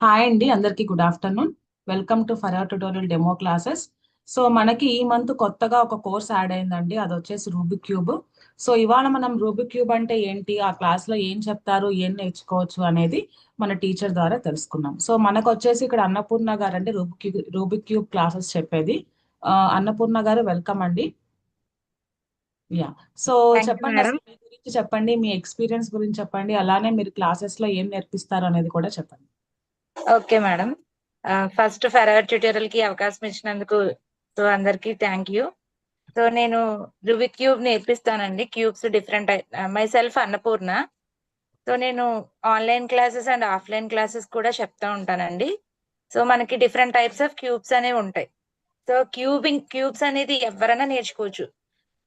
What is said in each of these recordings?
Hi అండి అందరికీ good afternoon welcome to for tutorial demo classes so మనకి ఈ మంత్ కొత్తగా ఒక కోర్స్ యాడ్ అయిందండి అది వచ్చేసి రూబిక్ క్యూబ్ సో ఇవాళ మనం రూబిక్ క్యూబ్ అంటే ఏంటి ఆ క్లాస్లో ఏం చెప్తారు ఏం నేర్చుకోవచ్చు అనేది మన టీచర్ ద్వారా తెలుసుకున్నాం. సో మనకు వచ్చేసి ఇక్కడ అన్నపూర్ణ uh, గారు అంటే రూబిక్ రూబిక్ క్యూబ్ క్లాసెస్ చెప్పేది అన్నపూర్ణ గారు వెల్కమ్ అండి. యా సో చెప్పండి. అసలు మీ గురించి చెప్పండి మీ ఎక్స్పీరియన్స్ గురించి చెప్పండి. అలానే మీరు క్లాసెస్లో ఏం నేర్పిస్తారు అనేది కూడా చెప్పండి. ఓకే మేడం ఫస్ట్ ఫెరవర్ ట్యూటోరియల్కి అవకాశం ఇచ్చినందుకు సో అందరికి థ్యాంక్ యూ సో నేను Rubik cube నేర్పిస్తానండి. Cubes different myself Annapurna. So నేను online classes and offline classes కూడా చెప్తా ఉంటానండి. సో మనకి డిఫరెంట్ టైప్స్ ఆఫ్ క్యూబ్స్ అనేవి ఉంటాయి. సో క్యూబింగ్ క్యూబ్స్ అనేది ఎవరైనా నేర్చుకోవచ్చు.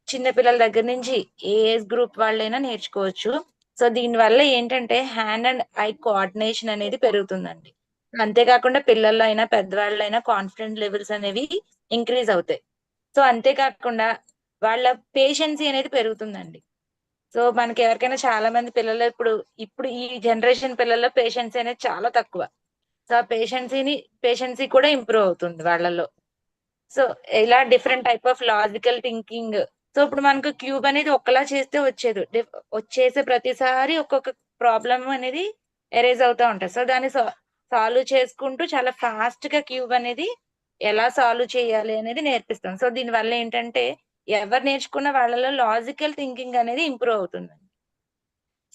చిన్న పిల్లల దగ్గర నుంచి ఏ ఏజ్ గ్రూప్ వాళ్ళైనా నేర్చుకోవచ్చు. సో దీని వల్ల ఏంటంటే హ్యాండ్ అండ్ ఐ కోఆర్డినేషన్ అనేది పెరుగుతుందండి. అంతేకాకుండా పిల్లల్లో అయినా పెద్దవాళ్ళైనా కాన్ఫిడెంట్ లెవెల్స్ అనేవి ఇంక్రీజ్ అవుతాయి. సో అంతేకాకుండా వాళ్ళ పేషెన్సీ అనేది పెరుగుతుందండి. సో మనకి ఎవరికైనా చాలా మంది పిల్లలు ఇప్పుడు ఇప్పుడు ఈ జనరేషన్ పిల్లల్లో పేషెన్సీ అనేది చాలా తక్కువ. సో ఆ పేషెన్సీని పేషెన్సీ కూడా ఇంప్రూవ్ అవుతుంది వాళ్ళలో సో ఇలా different type of logical thinking so ఇప్పుడు మనకు క్యూబ్ అనేది ఒక్కలా చేస్తే వచ్చేది. వచ్చేసే ప్రతిసారి ఒక్కొక్క ప్రాబ్లం అనేది ఎరేజ్ అవుతూ ఉంటుంది. సో దాన్ని సాల్వ్ చేసుకుంటూ చాలా ఫాస్ట్గా క్యూబ్ అనేది ఎలా సాల్వ్ చేయాలి అనేది నేర్పిస్తాం. సో దీని వల్ల ఏంటంటే ఎవరు నేర్చుకున్న వాళ్ళలో లాజికల్ థింకింగ్ అనేది ఇంప్రూవ్ అవుతుంది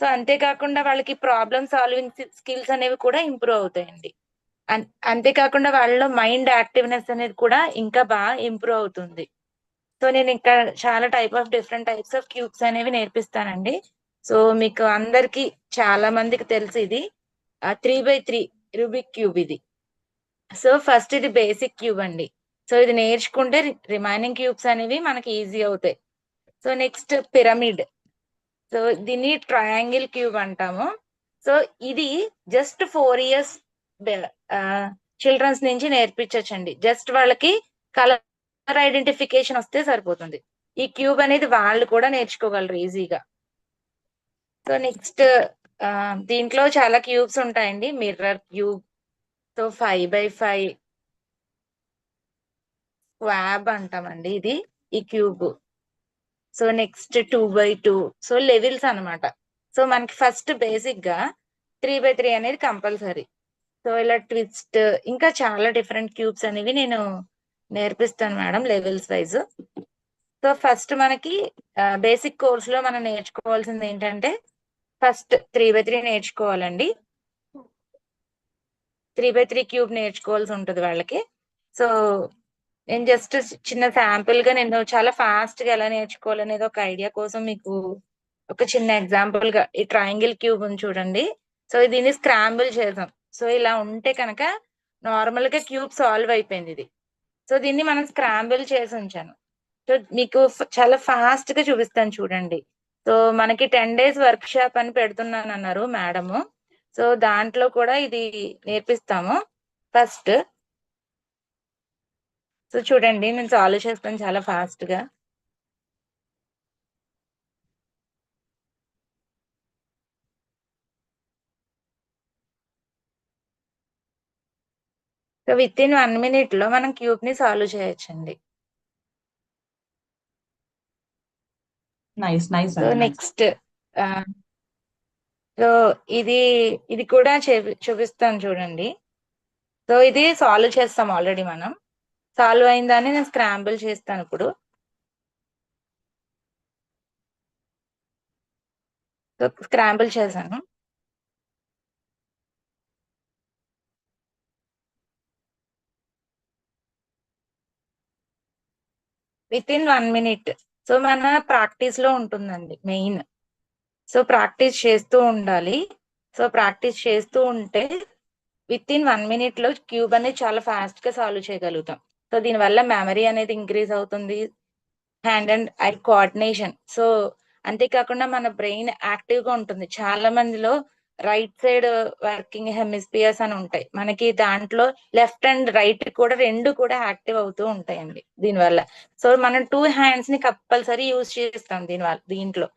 సో అంతేకాకుండా వాళ్ళకి ప్రాబ్లమ్ సాల్వింగ్ స్కిల్స్ అనేవి కూడా ఇంప్రూవ్ అవుతాయండి. అంతేకాకుండా వాళ్ళలో మైండ్ యాక్టివ్నెస్ అనేది కూడా ఇంకా బాగా ఇంప్రూవ్ అవుతుంది. సో నేను ఇంకా చాలా type of different types of cubes అనేవి నేర్పిస్తానండి. సో మీకు అందరికి చాలా మందికి తెలుసు ఇది. Three by three Rubik cube ఇది. సో ఫస్ట్ ఇది బేసిక్ క్యూబ్ అండి. సో ఇది నేర్చుకుంటే రిమైనింగ్ క్యూబ్స్ అనేవి మనకి ఈజీ అవుతాయి. సో నెక్స్ట్ పిరమిడ్ సో దీన్ని ట్రయాంగిల్ క్యూబ్ అంటాము. సో ఇది జస్ట్ ఫోర్ ఇయర్స్ చిల్డ్రన్స్ నుంచి నేర్పించచ్చండి. జస్ట్ వాళ్ళకి కలర్ ఐడెంటిఫికేషన్ వస్తే సరిపోతుంది. ఈ క్యూబ్ అనేది వాళ్ళు కూడా నేర్చుకోగలరు ఈజీగా. సో నెక్స్ట్ దీంట్లో చాలా క్యూబ్స్ ఉంటాయండి. Mirror cube so five by five Schwab అంటామండి ఇది ఈ cube. So next two by two. So levels అన్నమాట. సో మనకి ఫస్ట్ బేసిక్గా త్రీ బై త్రీ అనేది కంపల్సరీ. సో ఇలా ట్విస్ట్ ఇంకా చాలా డిఫరెంట్ క్యూబ్స్ అనేవి నేను నేర్పిస్తాను madam levels wise. So first మనకి బేసిక్ కోర్స్లో మనం నేర్చుకోవాల్సింది ఏంటంటే ఫస్ట్ త్రీ బై త్రీ నేర్చుకోవాలండి. త్రీ బై త్రీ క్యూబ్ నేర్చుకోవాల్సి ఉంటుంది వాళ్ళకి. సో నేను జస్ట్ చిన్న శాంపుల్గా నేను చాలా ఫాస్ట్గా ఎలా నేర్చుకోవాలనేది ఒక ఐడియా కోసం మీకు ఒక చిన్న ఎగ్జాంపుల్గా ఈ ట్రయాంగిల్ క్యూబ్ ఉంది చూడండి. సో దీన్ని స్క్రాంబుల్ చేసాం సో ఇలా ఉంటే కనుక నార్మల్గా క్యూబ్ సాల్వ్ అయిపోయింది ఇది. సో దీన్ని మనం స్క్రాంబుల్ చేసి ఉంచాను. సో మీకు చాలా ఫాస్ట్గా చూపిస్తాను చూడండి. సో మనకి టెన్ డేస్ వర్క్ షాప్ అని పెడుతున్నాను అన్నారు మేడము. సో దాంట్లో కూడా ఇది నేర్పిస్తాము. ఫస్ట్ సో చూడండి నేను సాల్వ్ చేస్తాను చాలా ఫాస్ట్గా. సో విత్ ఇన్ వన్ మినిట్లో మనం క్యూబ్ని సాల్వ్ చేయొచ్చండి. నైస్ నైస్ సో అండి nice. నెక్స్ట్ సో ఇది ఇది కూడా చూపి- చూపిస్తాను చూడండి. సో ఇది సాల్వ్ చేస్తాం ఆల్రెడీ మనం. సాల్వ్ అయిందని నేను స్క్రాంబుల్ చేస్తాను ఇప్పుడు. సో స్క్రాంబుల్ చేశాను. Within one minute so మన ప్రాక్టీస్లో ఉంటుందండి మెయిన్ సో ప్రాక్టీస్ చేస్తూ ఉండాలి. సో ప్రాక్టీస్ చేస్తూ ఉంటే విత్ ఇన్ వన్ మినిట్లో క్యూబ్ అనేది చాలా ఫాస్ట్గా సాల్వ్ చేయగలుగుతాం. సో దీనివల్ల మెమరీ అనేది ఇంక్రీజ్ అవుతుంది. Hand and eye coordination so అంతేకాకుండా మన బ్రెయిన్ యాక్టివ్గా ఉంటుంది. చాలా మందిలో రైట్ సైడ్ వర్కింగ్ హెమిస్పియర్స్ అని ఉంటాయి. మనకి దాంట్లో లెఫ్ట్ అండ్ రైట్ కూడా రెండు కూడా యాక్టివ్ అవుతూ ఉంటాయండి దీనివల్ల. సో మనం టూ హ్యాండ్స్ని కంపల్సరీ యూజ్ చేస్తాం దీని వల్ల దీంట్లో.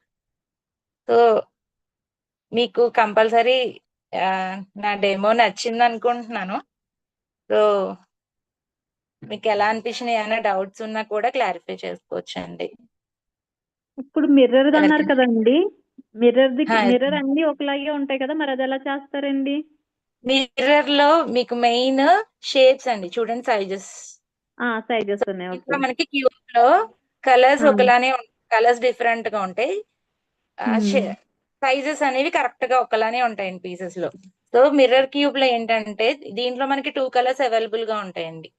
సో మీకు కంపల్సరీ నా డెమో నచ్చింది అనుకుంటున్నాను సో మీకు ఎలా అనిపించినాయి ఏమైనా డౌట్స్ ఉన్నా కూడా క్లారిఫై చేసుకోవచ్చు అండి ఇప్పుడు మిర్రర్ అన్నారు కదండి. మిర్రర్ ది మిర్రర్ అన్ని ఒకలాగే ఉంటాయి కదా మరి అది ఎలా చేస్తారండి? మిర్రర్లో మీకు మెయిన్ షేప్స్ అండి చూడండి సైజెస్ ఆ సైజెస్ ఉన్నాయి ఓకే మనకి క్యూబ్లో కలర్స్. ఒకలానే కలర్స్ డిఫరెంట్గా ఉంటాయి. సైజెస్ అనేవి కరెక్ట్గా ఒకలానే ఉంటాయండి పీసెస్లో. సో మిర్రర్ క్యూబ్లో ఏంటంటే దీంట్లో మనకి టూ కలర్స్ అవైలబుల్గా ఉంటాయండి.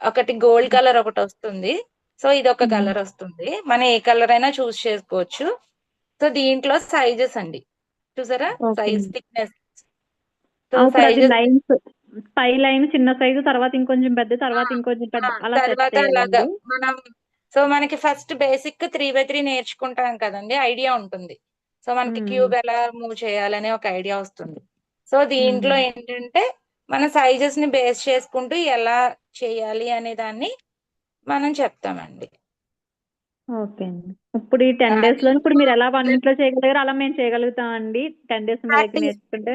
ఒకటి గోల్డ్ కలర్ ఒకటి వస్తుంది. సో ఇది ఒక. కలర్ వస్తుంది. మనం ఏ కలర్ అయినా చూస్ చేసుకోవచ్చు. సో దీంట్లో సైజెస్ అండి. చూసారా. సైజ్ థిక్నెస్ పై లైన్ చిన్న సైజు తర్వాత ఇంకొంచెం పెద్ద తర్వాత ఇంకొంచెం పెద్ద తర్వాత అలాగా మనం సో మనకి first basic three by three నేర్చుకుంటాం కదండి ఐడియా ఉంటుంది. సో మనకి. క్యూబ్ ఎలా మూవ్ చేయాలనే ఒక ఐడియా వస్తుంది. సో దీంట్లో. ఏంటంటే మన సైజెస్ని బేస్ చేసుకుంటూ ఎలా చేయాలి అనే దాన్ని మనం చెప్తామండి. ఓకే అండి. ఇప్పుడు ఈ టెన్ డేస్లో ఇప్పుడు మీరు ఎలా వన్ ఇంట్లో చేయగలిగారు అలా మేము చేయగలుగుతాం అండి టెన్ డేస్. నేర్చుకుంటే.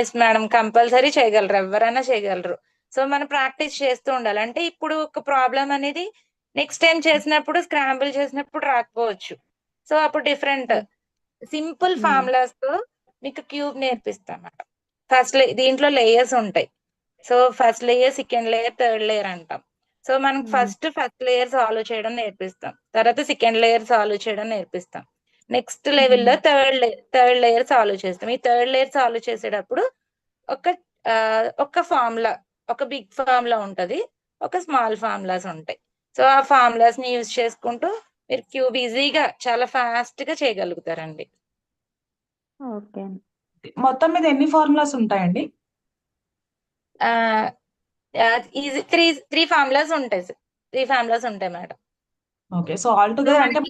ఎస్ మేడం కంపల్సరీ చేయగలరు. ఎవరైనా చేయగలరు. సో మనం ప్రాక్టీస్ చేస్తూ ఉండాలి. అంటే ఇప్పుడు ఒక ప్రాబ్లం అనేది నెక్స్ట్ టైం చేసినప్పుడు స్క్రాంబుల్ చేసినప్పుడు రాకపోవచ్చు. సో అప్పుడు డిఫరెంట్ సింపుల్. ఫార్ములాస్తో మీకు క్యూబ్ నేర్పిస్తాం మేడం ఫస్ట్ దీంట్లో లేయర్స్ ఉంటాయి. So first layer second layer third layer అంటాం. సో మనం. ఫస్ట్ ఫస్ట్ లేయర్ సాల్వ్ చేయడం నేర్పిస్తాం. తర్వాత సెకండ్ లేయర్ సాల్వ్ చేయడం నేర్పిస్తాం. నెక్స్ట్ లెవెల్లో థర్డ్ థర్డ్ లేయర్ సాల్వ్ చేస్తాం. ఈ థర్డ్ లేయర్ సాల్వ్ చేసేటప్పుడు ఒక ఒక ఫార్ములా ఒక బిగ్ ఫార్ములా ఉంటది. ఒక స్మాల్ ఫార్ములాస్ ఉంటాయి. సో ఆ ఫార్ములాస్ని యూజ్ చేసుకుంటూ మీరు క్యూబ్ ఈజీగా చాలా ఫాస్ట్గా చేయగలుగుతారండి. ఓకే మొత్తం మీద ఎన్ని ఫార్ములాస్ ఉంటాయండి? ఈజీ త్రీ త్రీ ఫార్ములాస్ ఉంటాయి త్రీ ఫార్ములాస్ ఉంటాయి madam okay so all together అంటే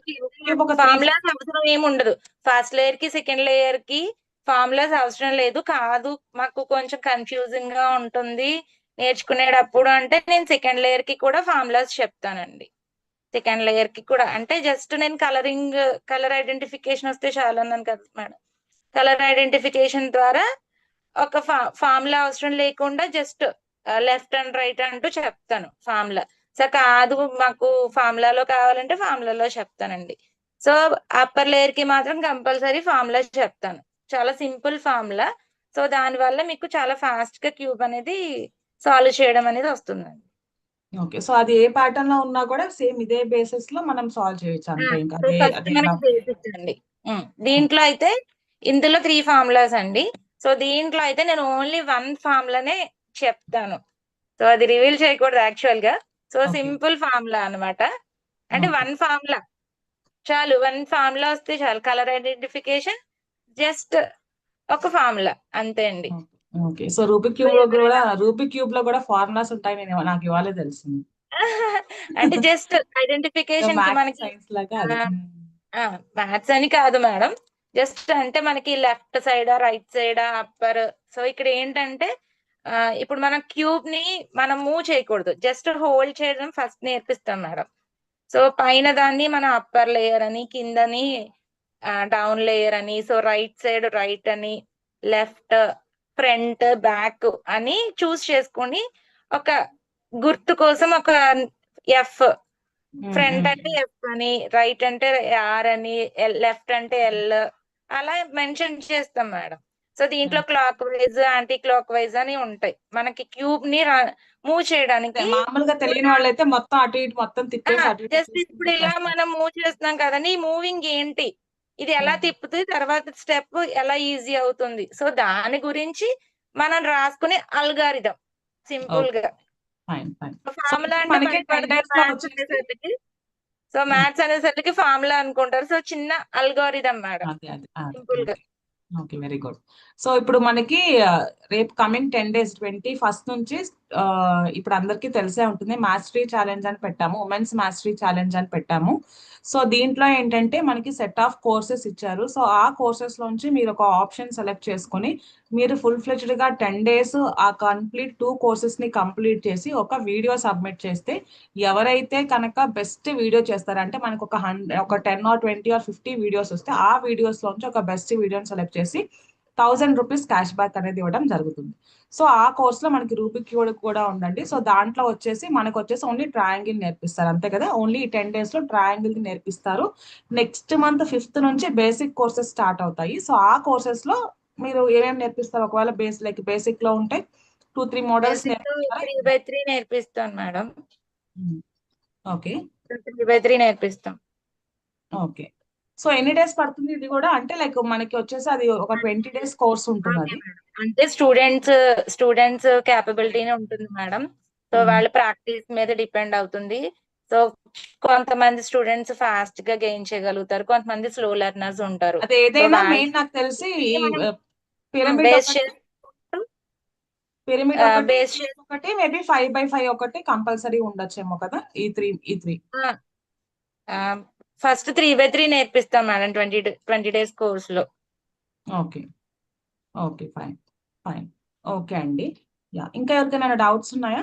ఫార్ములాస్ అవసరం ఏమి ఉండదు. ఫస్ట్ లేయర్కి సెకండ్ లేయర్కి ఫార్ములాస్ అవసరం లేదు. కాదు మాకు కొంచెం కన్ఫ్యూజింగ్గా ఉంటుంది నేర్చుకునేటప్పుడు అంటే నేను సెకండ్ లేయర్కి కూడా ఫార్ములాస్ చెప్తానండి. సెకండ్ లేయర్కి కూడా. అంటే జస్ట్ నేను కలరింగ్ కలర్ ఐడెంటిఫికేషన్ వస్తే చాలు అన్నాను కదా మేడం కలర్ ఐడెంటిఫికేషన్ ద్వారా ఒక ఫార్ములా అవసరం లేకుండా జస్ట్ లెఫ్ట్ అండ్ రైట్ అంటూ చెప్తాను ఫార్ములా సో కాదు మాకు ఫార్ములాలో కావాలంటే ఫార్ములాలో చెప్తానండి. సో అప్పర్ లేయర్కి మాత్రం కంపల్సరీ ఫార్ములా చెప్తాను. చాలా సింపుల్ ఫార్ములా సో దాని వల్ల మీకు చాలా ఫాస్ట్గా క్యూబ్ అనేది సాల్వ్ చేయడం అనేది వస్తుందండి. ఓకే సో అది ఏ ప్యాటర్న్లో ఉన్నా కూడా సేమ్ ఇదే బేసిస్లో మనం సాల్వ్ చేయొచ్చు దీంట్లో అయితే ఇందులో త్రీ ఫార్ములాస్ అండి. సో దీంట్లో అయితే నేను ఓన్లీ వన్ ఫార్ములానే చెప్తాను. సో అది రివీల్ చేయకూడదు యాక్చువల్గా. సో. సింపుల్ ఫార్ములా అన్నమాట. అంటే. వన్ ఫార్ములా చాలు వన్ ఫార్ములా వస్తే చాలు. కలర్ ఐడెంటిఫికేషన్ జస్ట్ ఒక ఫార్ములా అంతే అండి. ఓకే. సో రూబిక్ క్యూబ్లో కూడా రూబిక్ క్యూబ్లో కూడా ఫార్ములాస్ ఉంటాయి. నేను నాకు ఇవాళే తెలిసింది అంటే జస్ట్ ఐడెంటిఫికేషన్ మనకి మ్యాథ్స్ అని కాదు మేడం. జస్ట్ అంటే మనకి left side right side upper so ఇక్కడ ఏంటంటే ఇప్పుడు మనం క్యూబ్ని మనం మూవ్ చేయకూడదు. జస్ట్ హోల్డ్ చేయడం ఫస్ట్ నేర్పిస్తాం మేడం. సో పైన దాన్ని మనం అప్పర్ లేయర్ అని కిందని డౌన్ లేయర్ అని సో రైట్ సైడ్ రైట్ అని లెఫ్ట్ ఫ్రంట్ బ్యాక్ అని చూస్ చేసుకొని ఒక గుర్తు కోసం ఒక ఎఫ్ ఫ్రంట్ అంటే ఎఫ్ అని రైట్ అంటే ఆర్ అని లెఫ్ట్ అంటే ఎల్ అలా మెన్షన్ చేస్తాం మేడం. సో దీంట్లో clockwise anticlockwise అని ఉంటాయి. మనకి క్యూబ్ని మూవ్ చేయడానికి మామూలుగా తెలియని వాళ్ళైతే మొత్తం అటు ఇటు మొత్తం జస్ట్ ఇప్పుడు ఇలా. మనం మూవ్ చేస్తున్నాం కదండి ఈ మూవింగ్ ఏంటి? ఇది ఎలా. తిప్పుతుంది తర్వాత స్టెప్ ఎలా ఈజీ అవుతుంది? సో దాని గురించి మనం రాసుకునే అల్గారిథం సింపుల్గా ఫార్ములా అంటే మనకి భయపడతారు 10 days లో మ్యాథ్స్ వచ్చేసి- అనేసరికి సో మ్యాథ్స్ అనేసరికి ఫార్ములా అనుకుంటారు. సో చిన్న అల్గోరిథం మేడం. సింపుల్గా ఓకే వెరీ గుడ్ సో ఇప్పుడు మనకి uh, రేపు coming ten days twenty first నుంచి ఇప్పుడు అందరికీ తెలిసే ఉంటుంది మాస్టరీ ఛాలెంజ్ అని పెట్టాము ఉమెన్స్ మాస్టరీ ఛాలెంజ్ అని పెట్టాము. సో దీంట్లో ఏంటంటే మనకి సెట్ ఆఫ్ కోర్సెస్ ఇచ్చారు. సో ఆ కోర్సెస్ లోంచి మీరు ఒక ఆప్షన్ సెలెక్ట్ చేసుకొని మీరు ఫుల్ ఫ్లెజ్డ్గా టెన్ డేస్ ఆ కంప్లీట్ టూ కోర్సెస్ని కంప్లీట్ చేసి ఒక వీడియో సబ్మిట్ చేస్తే ఎవరైతే కనుక బెస్ట్ వీడియో చేస్తారంటే మనకు ఒక హండ్రెడ్ ఒక ten or twenty or fifty videos వస్తే ఆ వీడియోస్ లోంచి ఒక బెస్ట్ వీడియోని సెలెక్ట్ చేసి థౌజండ్ రూపీస్ క్యాష్ బ్యాక్ అనేది ఇవ్వడం జరుగుతుంది. సో ఆ కోర్స్లో మనకి రూబిక్ క్యూబ్ కూడా ఉందండి. సో దాంట్లో వచ్చేసి మనకు వచ్చేసి ఓన్లీ ట్రయాంగిల్ నేర్పిస్తారు. అంతే కదా? ఓన్లీ టెన్ డేస్లో ట్రయాంగిల్ నేర్పిస్తారు. నెక్స్ట్ మంత్ ఫిఫ్త్ నుంచి బేసిక్ కోర్సెస్ స్టార్ట్ అవుతాయి. సో ఆ కోర్సెస్లో మీరు ఏమేమి నేర్పిస్తారు? ఒకవేళ బేస్ లైక్ బేసిక్లో ఉంటే two three models three by three నేర్పిస్తాను madam. Okay three by three నేర్పిస్తాం. Okay so ఎన్ని డేస్ పడుతుంది ఇది కూడా? అంటే లైక్ మనకి వచ్చేసి అది ఒక ట్వంటీ డేస్ కోర్స్ ఉంటుంది అది. అంటే స్టూడెంట్స్ స్టూడెంట్స్ క్యాపబిలిటీనే ఉంటుంది మేడం. So Mhm. వాళ్ళ ప్రాక్టీస్ మీద డిపెండ్ అవుతుంది. సో కొంతమంది స్టూడెంట్స్ ఫాస్ట్గా గెయిన్ చేయగలుగుతారు. కొంతమంది స్లో లెర్నర్స్ ఉంటారు. అది ఏదైనా మెయిన్ నాకు తెలిసి పిరమిడ్ బేస్ ఒకటి మేబీ ఫైవ్ బై ఫైవ్ ఒకటి కంపల్సరీ ఉండొచ్చేమో కదా? ఈ త్రీ ఈ three. First three by three నేర్పిస్తాం madam twenty twenty days కోర్స్లో okay. Okay fine fine. Okay అండి. యా ఇంకా ఎవరికైనా డౌట్స్ ఉన్నాయా?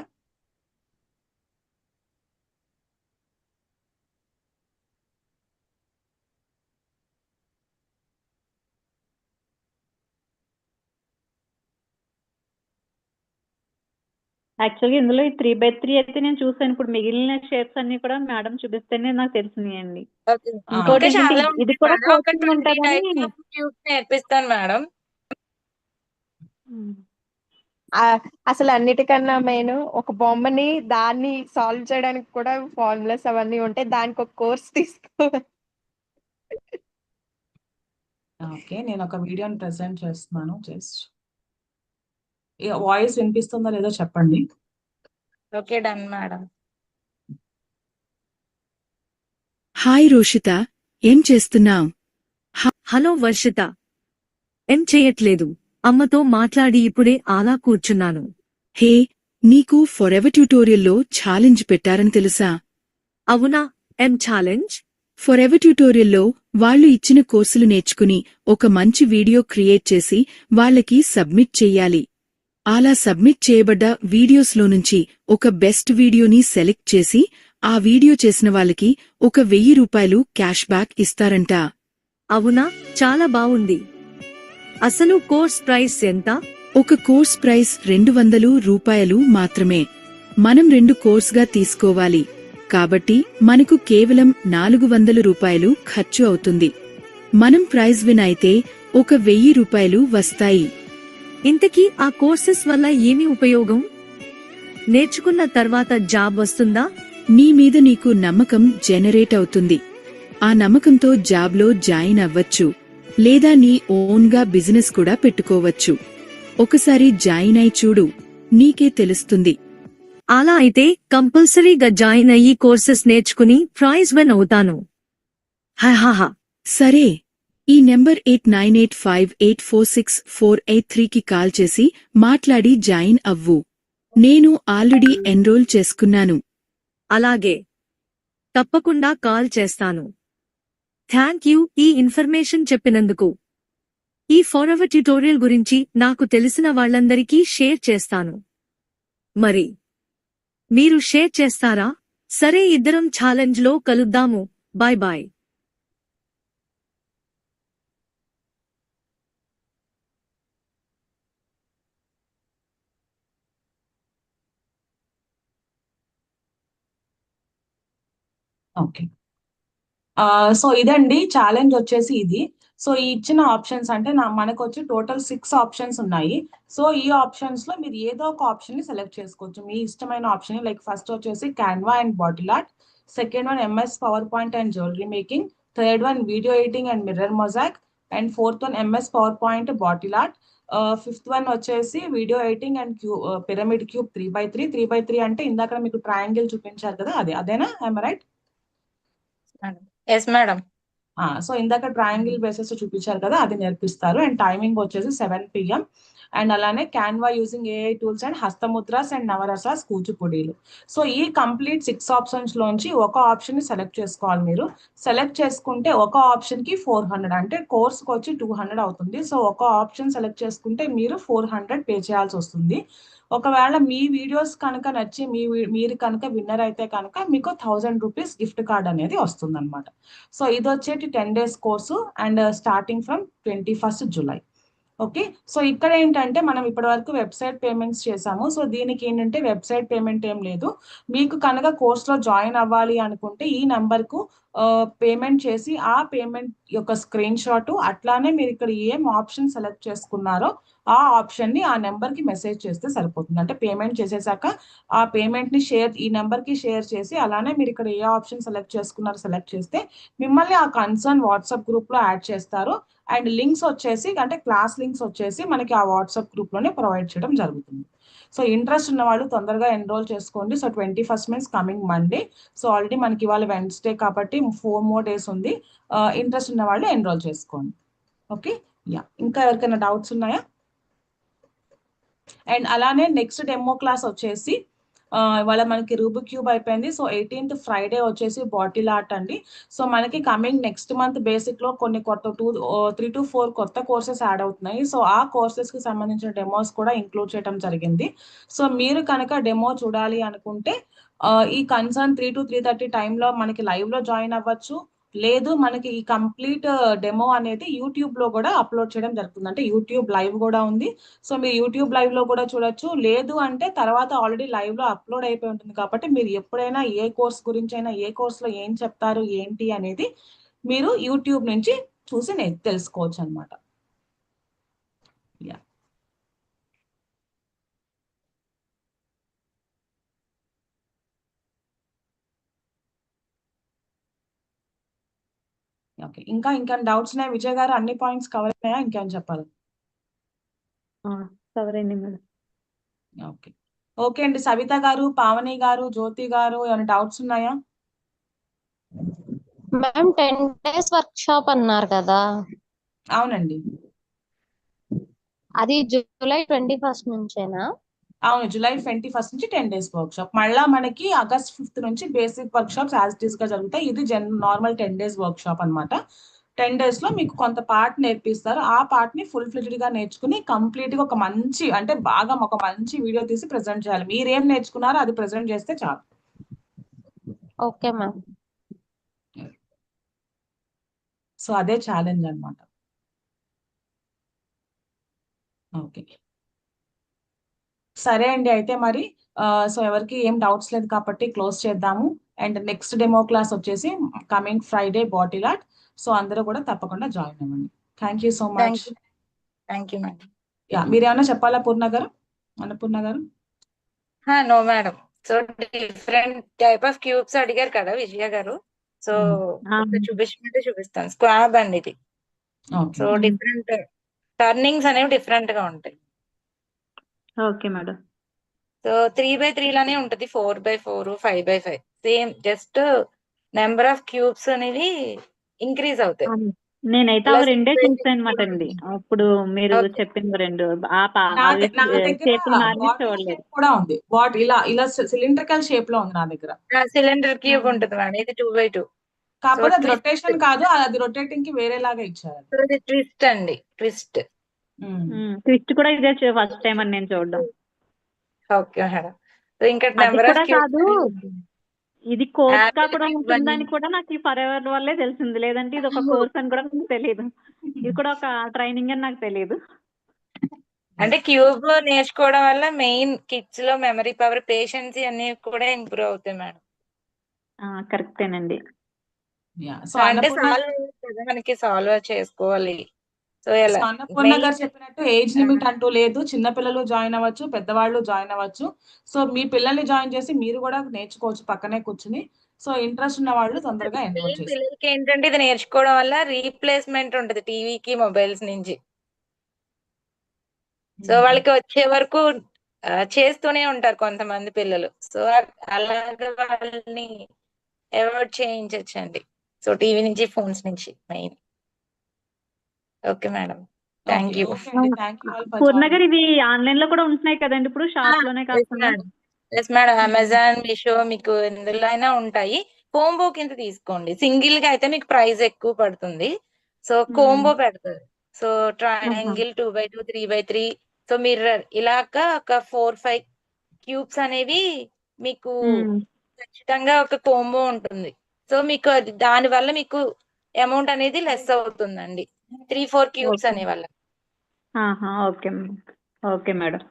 యాక్చువల్గా ఇందులో ఈ త్రీ బై త్రీ అయితే నేను చూసాను ఇప్పుడు మిగిలిన షేప్స్ అన్ని కూడా మేడం చూపిస్తేనే నాకు తెలిసినాయండి. ఇంకోటి ఇది కూడా మేడం. ఒక coaching 20 ఉంటుందని types of tubes నేర్పిస్తాను మేడం అసలు అన్నిటికన్నా మెయిన్ ఒక బొమ్మని దాన్ని సాల్వ్ చేయడానికి కూడా ఫార్ములాస్ అవన్నీ ఉంటాయి. దానికి ఒక కోర్స్ తీసుకోవాలి ఓకే నేను ఒక వీడియోని ప్రెజెంట్ చేస్తున్నాను. జస్ట్ వాయిస్ వినిపిస్తుందో లేదో చెప్పండి. Okay done madam. Hi Roshitha ఏం చేస్తున్నావ్? హలో వర్షిత. ఏం చేయట్లేదు? అమ్మతో మాట్లాడి ఇప్పుడే అలా కూర్చున్నాను. హే నీకు ఫొరెవర్ ట్యూటోరియల్లో ఛాలెంజ్ పెట్టారని తెలుసా? అవునా? ఎం ఛాలెంజ్? ఫొరెవర్ ట్యూటోరియల్లో వాళ్ళు ఇచ్చిన కోర్సులు నేర్చుకుని ఒక మంచి వీడియో క్రియేట్ చేసి వాళ్ళకి సబ్మిట్ చెయ్యాలి అలా సబ్మిట్ చేయబడ్డ వీడియోస్లో నుంచి ఒక బెస్ట్ వీడియోని సెలెక్ట్ చేసి ఆ వీడియో చేసిన వాళ్ళకి ఒక వెయ్యి రూపాయలు క్యాష్ బ్యాక్ ఇస్తారంట. అవునా? చాలా బావుంది. అసలు కోర్స్ ప్రైస్ ఎంత? ఒక కోర్స్ ప్రైస్ రెండు వందలు రూపాయలు మాత్రమే. మనం రెండు కోర్స్గా తీసుకోవాలి. కాబట్టి మనకు కేవలం నాలుగు వందల రూపాయలు ఖర్చు అవుతుంది. మనం ప్రైజ్ విన్ అయితే ఒక వెయ్యి రూపాయలు వస్తాయి. ఇంతకీ ఆ కోర్సెస్ వల్ల ఏమి ఉపయోగం? నేర్చుకున్న తర్వాత జాబ్ వస్తుందా? నీ మీద నీకు నమ్మకం జనరేట్ అవుతుంది. ఆ నమ్మకంతో జాబ్లో జాయిన్ అవ్వచ్చు. లేదా నీ ఓన్గా బిజినెస్ కూడా పెట్టుకోవచ్చు. ఒకసారి జాయిన్ అయి చూడు. నీకే తెలుస్తుంది. అలా అయితే కంపల్సరీగా జాయిన్ అయ్యి కోర్సెస్ నేర్చుకుని ప్రైజ్ విన్ అవుతాను హాహా సరే. ఈ number eight nine eight five eight four six four eight త్రీకి కాల్ చేసి మాట్లాడి జాయిన్ అవ్వు. నేను ఆల్రెడీ ఎన్రోల్ చేసుకున్నాను. అలాగే. తప్పకుండా కాల్ చేస్తాను. థ్యాంక్ యూ ఈ ఇన్ఫర్మేషన్ చెప్పినందుకు. ఈ ఫారెవర్ ట్యుటోరియల్ గురించి నాకు తెలిసిన వాళ్ళందరికీ షేర్ చేస్తాను. మరి మీరు షేర్ చేస్తారా? సరే ఇద్దరం ఛాలెంజ్లో కలుద్దాము. Bye bye okay. సో ఇదండి ఛాలెంజ్ వచ్చేసి ఇది. సో ఈ ఇచ్చిన ఆప్షన్స్ అంటే నా మనకు వచ్చి టోటల్ సిక్స్ ఆప్షన్స్ ఉన్నాయి. సో ఈ ఆప్షన్స్లో మీరు ఏదో ఒక ఆప్షన్ని సెలెక్ట్ చేసుకోవచ్చు. మీ ఇష్టమైన ఆప్షన్ లైక్ ఫస్ట్ వచ్చేసి Canva and bottle art second one MS PowerPoint and jewellery making third one video editing and mirror mosaic and fourth one MS PowerPoint bottle art fifth one వచ్చేసి video editing and cube pyramid cube three by three three by three అంటే ఇందాక మీకు triangle చూపించారు కదా అదే అదేనా? I'm right yes madam so ఇందాక triangle bases చూపించారు కదా అది నేర్పిస్తారు. అండ్ టైమింగ్ వచ్చేసి సెవెన్ పిఎం అండ్ అలానే Canva using AI tools and హస్తముద్రాస్ and నవరసాస్ కూచిపూడీలు. సో ఈ కంప్లీట్ సిక్స్ ఆప్షన్స్ లోంచి ఒక ఆప్షన్ని సెలెక్ట్ చేసుకోవాలి మీరు. సెలెక్ట్ చేసుకుంటే ఒక ఆప్షన్కి ఫోర్ హండ్రెడ్ అంటే కోర్స్కి వచ్చి టూ హండ్రెడ్ అవుతుంది. సో ఒక ఆప్షన్ సెలెక్ట్ చేసుకుంటే మీరు ఫోర్ హండ్రెడ్ పే చేయాల్సి వస్తుంది. ఒకవేళ మీ వీడియోస్ కనుక నచ్చి మీ మీరు కనుక విన్నర్ అయితే కనుక మీకు థౌజండ్ రూపీస్ గిఫ్ట్ కార్డ్ అనేది వస్తుంది అనమాట సో ఇది వచ్చేటి ten days course and starting from twenty first July okay so ఇక్కడ ఏంటంటే మనం ఇప్పటి వరకు వెబ్సైట్ పేమెంట్స్ చేసాము. సో దీనికి ఏంటంటే వెబ్సైట్ పేమెంట్ ఏం లేదు. మీకు కనుక కోర్స్లో జాయిన్ అవ్వాలి అనుకుంటే ఈ నెంబర్కు పేమెంట్ uh, చేసి ఆ పేమెంట్ యొక్క స్క్రీన్ షాట్ అట్లానే మీరు ఇక్కడ ఏం ఆప్షన్ సెలెక్ట్ చేసుకున్నారో ఆ ఆప్షన్ని ఆ నెంబర్కి మెసేజ్ చేస్తే సరిపోతుంది. అంటే పేమెంట్ చేసేసాక ఆ పేమెంట్ని షేర్ ఈ నెంబర్కి షేర్ చేసి అలానే మీరు ఇక్కడ ఏ ఆప్షన్ సెలెక్ట్ చేసుకున్నారో సెలెక్ట్ చేస్తే మిమ్మల్ని ఆ కన్సర్న్ వాట్సాప్ గ్రూప్లో యాడ్ చేస్తారు. అండ్ లింక్స్ వచ్చేసి అంటే క్లాస్ లింక్స్ వచ్చేసి మనకి ఆ వాట్సాప్ గ్రూప్లోనే ప్రొవైడ్ చేయడం జరుగుతుంది. సో ఇంట్రెస్ట్ ఉన్న వాళ్ళు తొందరగా ఎన్రోల్ చేసుకోండి. So twenty first means coming Monday so already మనకి ఇవాళ వెన్స్డే కాబట్టి ఫోర్ మోర్ డేస్ ఉంది. Uh, ఇంట్రెస్ట్ ఉన్న వాళ్ళు ఎన్రోల్ చేసుకోండి. ఓకే యా ఇంకా ఎవరికైనా డౌట్స్ ఉన్నాయా? అండ్ అలానే నెక్స్ట్ డెమో క్లాస్ వచ్చేసి ఇవాళ మనకి రూబు క్యూబ్ అయిపోయింది. సో ఎయిటీన్త్ ఫ్రైడే వచ్చేసి బాటిల్ ఆర్ట్ అండి. సో మనకి కమింగ్ నెక్స్ట్ మంత్ బేసిక్లో కొన్ని కొత్త టూ త్రీ టు ఫోర్ కొత్త కోర్సెస్ యాడ్ అవుతున్నాయి. సో ఆ కోర్సెస్కి సంబంధించిన డెమోస్ కూడా ఇంక్లూడ్ చేయడం జరిగింది. సో మీరు కనుక డెమో చూడాలి అనుకుంటే ఈ concern three to three thirty టైంలో మనకి లైవ్లో జాయిన్ అవ్వచ్చు. లేదు మనకి ఈ కంప్లీట్ డెమో అనేది యూట్యూబ్లో కూడా అప్లోడ్ చేయడం జరుగుతుంది. అంటే యూట్యూబ్ లైవ్ కూడా ఉంది. సో మీరు యూట్యూబ్ లైవ్లో కూడా చూడొచ్చు. లేదు అంటే తర్వాత ఆల్రెడీ లైవ్లో అప్లోడ్ అయిపోయి ఉంటుంది కాబట్టి మీరు ఎప్పుడైనా ఏ కోర్స్ గురించి అయినా ఏ కోర్స్లో ఏం చెప్తారు ఏంటి అనేది మీరు యూట్యూబ్ నుంచి చూసి నేను తెలుసుకోవచ్చు అనమాట యా ఓకే. ఇంకా ఇంకా డౌట్స్ ఉన్నాయి? విజయ్ గారు అన్ని పాయింట్స్ కవర్ అయ్యాయా ఇంకేం చెప్పాలి? కవర్ అయింది మేడం. ఓకే. ఓకే అండి. సవిత గారు పావని గారు జ్యోతి గారు ఏమైనా డౌట్స్ ఉన్నాయా? Ma'am ten days workshop అన్నారు కదా. అవునండి. అది జూలై ట్వంటీ ఫస్ట్ నుంచేనా? అవును జూలై ట్వంటీ ఫస్ట్ నుంచి టెన్ డేస్ వర్క్ షాప్ మళ్ళా మనకి ఆగస్ట్ ఫిఫ్త్ నుంచి బేసిక్ వర్క్ షాప్స్ యాజ్ ఇట్గా జరుగుతాయి. ఇది Jan normal ten days workshop అనమాట టెన్ డేస్లో మీకు కొంత పార్ట్ నేర్పిస్తారు. ఆ పార్ట్ని ఫుల్ ఫ్లెడ్జ్డ్గా నేర్చుకుని కంప్లీట్గా ఒక మంచి అంటే బాగా ఒక మంచి వీడియో తీసి ప్రెజెంట్ చేయాలి. మీరేం నేర్చుకున్నారో అది ప్రెజెంట్ చేస్తే చాలు. Okay ma'am. సో అదే ఛాలెంజ్ అన్నమాట. ఓకే. సరే అండి అయితే మరి సో ఎవరికి ఏం డౌట్స్ లేదు కాబట్టి క్లోజ్ చేద్దాము. అండ్ నెక్స్ట్ డెమో క్లాస్ వచ్చేసి coming Friday bottle art so అందరూ కూడా తప్పకుండా జాయిన్ అవ్వండి. Thank you so much thank you madam yeah మీరు ఏమైనా చెప్పాలా పూర్ణ గారు? అన్నపూర్ణ గారు? No madam so different type of cubes అడిగారు కదా విజయ గారు. సో చూపించమంటే చూపిస్తాను. స్క్వాబ్ అండి ఇది. ఓకే సో డిఫరెంట్ టర్నింగ్స్ అనేవి డిఫరెంట్గా ఉంటాయి. Okay madam. So three by three లానే ఉంటది. Four by four five by five. Same just number of cubes అనేవి ఇంక్రీజ్ అవుతాయి. నేనైతే రెండే చూసాను అనమాట అండి. అప్పుడు మీరు. చెప్పిన రెండు. కూడా ఉంది. బాట్ ఇలా ఇలా సిలిండ్రికల్ షేప్లో ఉంది నా దగ్గర. Cylinder cube. ఉంటుంది మేడం. ఇది టూ బై టూ కాకపోతే అది. రొటేషన్ కాదు. అది రొటేటింగ్కి వేరేలాగా ఇచ్చారు. ట్విస్ట్ అండి. ట్విస్ట్. ట్విస్ట్ కూడా ఇదే ఫస్ట్ టైం అని నేను చూడడం. ఓకే మేడం సో ఇంకా నెంబర్ కాదు. ఇది కోర్స్గా కూడా ఉంటుందని కూడా నాకు ఈ ఫర్ ఎవర్ వల్లే తెలిసింది. లేదంటే ఇది ఒక కోర్స్ అని కూడా నాకు తెలియదు. ఇది కూడా ఒక ట్రైనింగ్ అని నాకు తెలియదు. అంటే క్యూబ్ నేర్చుకోవడం వల్ల మెయిన్ కిడ్స్లో మెమరీ పవర్ పేషెన్సీ అన్ని కూడా ఇంప్రూవ్ అవుతాయి మేడం. కరెక్టేనండి. యా సో సో అంటే సాల్వ్ మనకి సాల్వ్ చేసుకోవాలి. సో అన్నపూర్ణ గారు చెప్పినట్టు ఏజ్ లిమిట్ అంటూ లేదు. చిన్న పిల్లలు జాయిన్ అవ్వచ్చు పెద్దవాళ్ళు జాయిన్ అవ్వచ్చు. సో మీ పిల్లల్ని జాయిన్ చేసి మీరు కూడా నేర్చుకోవచ్చు పక్కనే కూర్చుని. సో ఇంట్రెస్ట్ ఉన్న వాళ్ళు తొందరగా పిల్లలకి ఏంటంటే ఇది నేర్చుకోవడం వల్ల రీప్లేస్మెంట్ ఉంటది టీవీకి మొబైల్స్ నుంచి. సో వాళ్ళకి వచ్చే వరకు చేస్తూనే ఉంటారు కొంతమంది పిల్లలు. సో అలాగే వాళ్ళని అవాయిడ్ చేయించచ్చండి. సో టీవీ నుంచి ఫోన్స్ నుంచి main. Okay madam. Thank you. Okay అండి. Thank you all for Purna గారు ఇవి ఆన్లైన్లో కూడా ఉంటున్నాయి కదండి ఇప్పుడు? షాప్లోనే కాకుండా? Yes madam. అమెజాన్ మీషో మీకు ఎందులో అయినా ఉంటాయి. కోంబో కింద తీసుకోండి. సింగిల్గా అయితే మీకు ప్రైస్ ఎక్కువ పడుతుంది. సో కోంబో పెడతారు. So triangle two by two three by three so mirror ఇలాగా ఒక ఫోర్ ఫైవ్ క్యూబ్స్ అనేవి మీకు ఖచ్చితంగా ఒక కోంబో ఉంటుంది. సో మీకు అది దాని వల్ల మీకు అమౌంట్ అనేది లెస్ అవుతుందండి. Three four cubes Okay. అనే వల్ల ఆహా okay madam okay madam.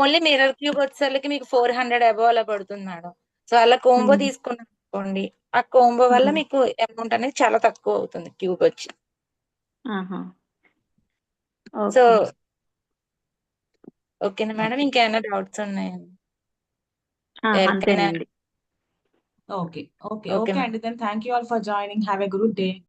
Only mirror cube వచ్చేసరికి మీకు ఫోర్ హండ్రెడ్ అబౌవ్ అలా పడుతుంది మేడం. సో అలా కోంబో. తీసుకున్నాం అనుకోండి ఆ కోంబో వల్ల. మీకు అమౌంట్ అనేది చాలా తక్కువ అవుతుంది క్యూబ్ వచ్చి. So okay. ఓకేనా మేడం? ఇంకేమైనా డౌట్స్ ఉన్నాయండి? ఓకే. ఓకే. ఓకే అండి. Then thank you all for joining have a good day